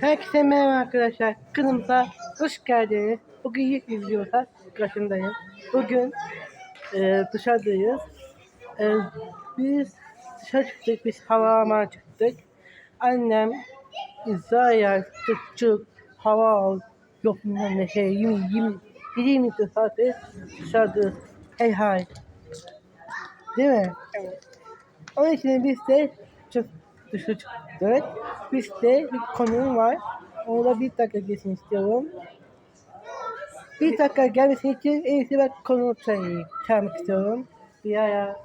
Herkese merhaba arkadaşlar. Kanalımıza hoş geldiniz. Bugün ilk izliyorsak karşındayım. Bugün e, dışarıdayız. E, biz dışarı çıktık. Biz hava almaya çıktık. Annem İzrail çık hava al. Yok bilmem ne şey. Yemin yemin. 20 saati dışarıda. Hey hay. Değil mi? Evet. Onun için biz de çok dışarı çıktık. Biz de bir konum var. Orada bir dakika geçsin istiyorum. Bir dakika gelmesi için en iyisi ben konu çayı çalmak istiyorum. Bir ara.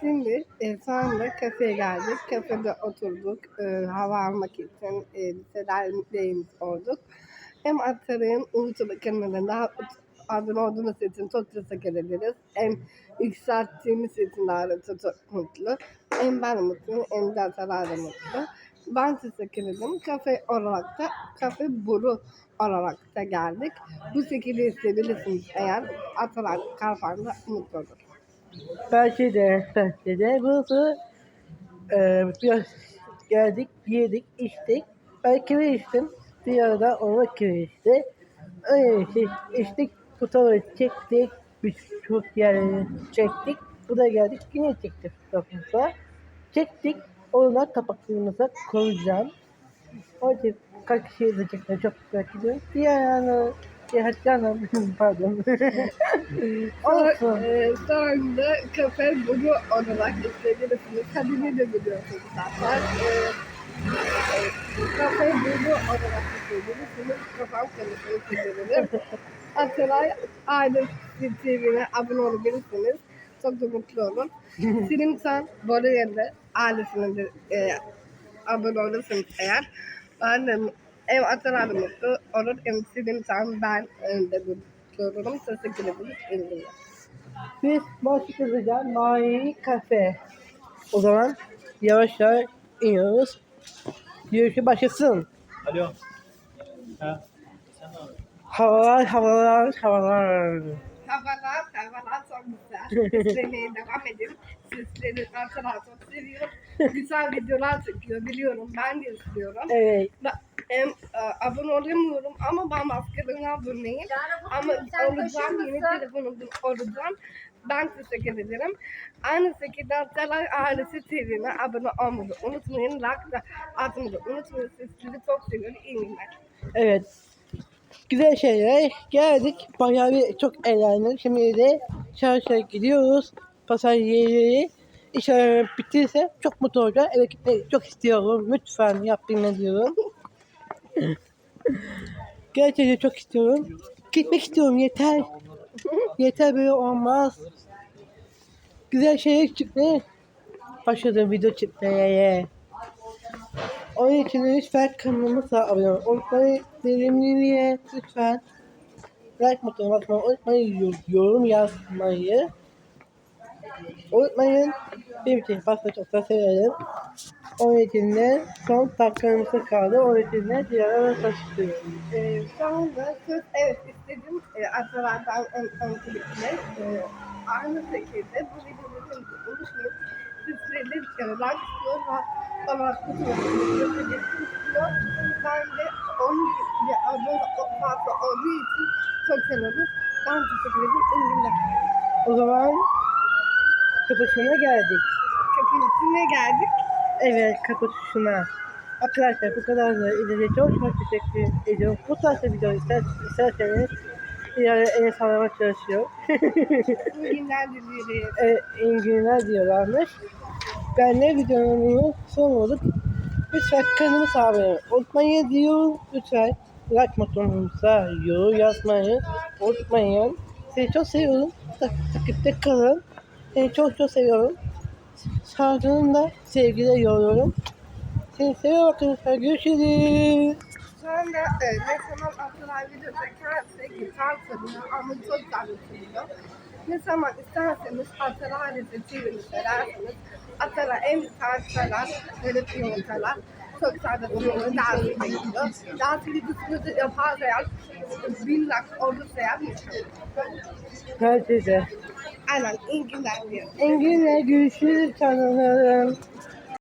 Şimdi e, sonra kafeye geldik. Kafede oturduk. E, hava almak için e, liselerdeyiz olduk. Hem Atar'ın Uluçulu kelimelerinde adını olduğunuz için çok teşekkür ederiz. Hem yükselttiğimiz de ayrıca çok mutlu. Hem ben mutluyum hem de Atar da mutlu. Ben teşekkür ederim. Kafe olarak da kafe buru olarak da geldik. Bu şekilde isteyebilirsiniz eğer Atar Karfan'da mutlu olur. Belki de, belki de. Burası e, biraz geldik, yedik, içtik. Ben kere içtim. Bir arada ona kere içti. Öyle işte, içtik, fotoğrafı çektik. Birçok yerleri çektik. Buraya geldik, yine çektik fotoğrafımıza. Çektik, oradan kapaklarımıza koyacağım. O yüzden kaç kişi izleyecekler çok merak ediyorum. Diğer yana, diğer canım, pardon. Olsun. Ee, sonra kafe bunu olarak isteyebilirsiniz. Kadını da biliyorsunuz zaten. Ee, e, kafe bunu olarak isteyebilirsiniz. Kafam konusunu Atölay aile TV'ne abone olabilirsiniz. Çok da mutlu olun. Silimsan Boraya'da ailesine de e, abone olursanız eğer ben de Atölay da mutlu olur hem Silimsan ben de mutlu olurum. Teşekkür ederim. Biz başlayacağız Mavi Kafe. O zaman yavaş yavaş iniyoruz. Yürüyüşü başlasın. Alo. Ha. Havalar, havalar, havalar. Havalar, havalar çok güzel. İzlemeye devam edin. Sizleri arkadaşlar çok seviyorum. Güzel videolar çekiyor biliyorum. Ben de istiyorum. Evet. Ben, hem, e, abone olamıyorum ama ben başkalarına aboneyim. Ama olacağım yeni telefonumda olacağım. Ben teşekkür ederim. Aynı şekilde Telay Ailesi TV'ne abone olmayı unutmayın. Like da atmayı unutmayın. Sizleri çok seviyorum. İyi günler. Evet. Güzel şeyler. Geldik. Bayağı bir çok eğlendik. Şimdi de çarşıya gidiyoruz. Pazar yeri. İnşallah bitirse çok mutlu olacağım. Eve gitmeyi çok istiyorum. Lütfen yapın ne diyorum. Gerçekten çok istiyorum. Gitmek istiyorum yeter. Yeter böyle olmaz. Güzel şeyler çıktı. Başladım video çekmeye. Onun için lütfen kanalımıza abone olun. Unutmayın verimliliğe lütfen like butonuna basmayı unutmayın. Yorum yazmayı unutmayın. Bir şey basmayı çok da severim. Onun için de son dakikamızda kaldı. Onun için de diğer ara taşıtıyorum. Ee, şu anda söz evet istedim. Ee, Atalardan ön, öncelikle e, aynı şekilde bu videoları unutmayın. Sizleri e, like istiyor ve bana kutuları istiyor. Ben de onun gibi abone fazla olduğu için çok seviyorum. Ben teşekkür ederim. İyi günler. O zaman kapışına geldik. Üstüne geldik. Evet kapışına. Arkadaşlar bu kadar da izlediğiniz için çok teşekkür ediyorum. Bu tarz video ister, isterseniz ileride en sağlamak çalışıyor. İyi günler diliyorum. e, iyi günler diyorlarmış. Ben de videonun son olup lütfen kanalımıza abone olmayı diyor. Lütfen like butonumuza yorum yazmayı unutmayın. Seni çok seviyorum. Tak takipte kalın. Seni çok çok seviyorum. Sağlığında sevgiyle yolluyorum. Seni seviyorum arkadaşlar. Görüşürüz. Anda e, ne zaman Atılay video çekerse gitar çalıyor ama çok çalıyor. Ne zaman isterseniz Atılay Ailesi TV'ni severseniz Atılay en böyle piyano çalar. Çok güzel de piyano dans ediyor. Dans videosunu da yaparsa eğer, bin like olursa eğer Herkese. Aynen iyi günler. En günler görüşürüz canlarım.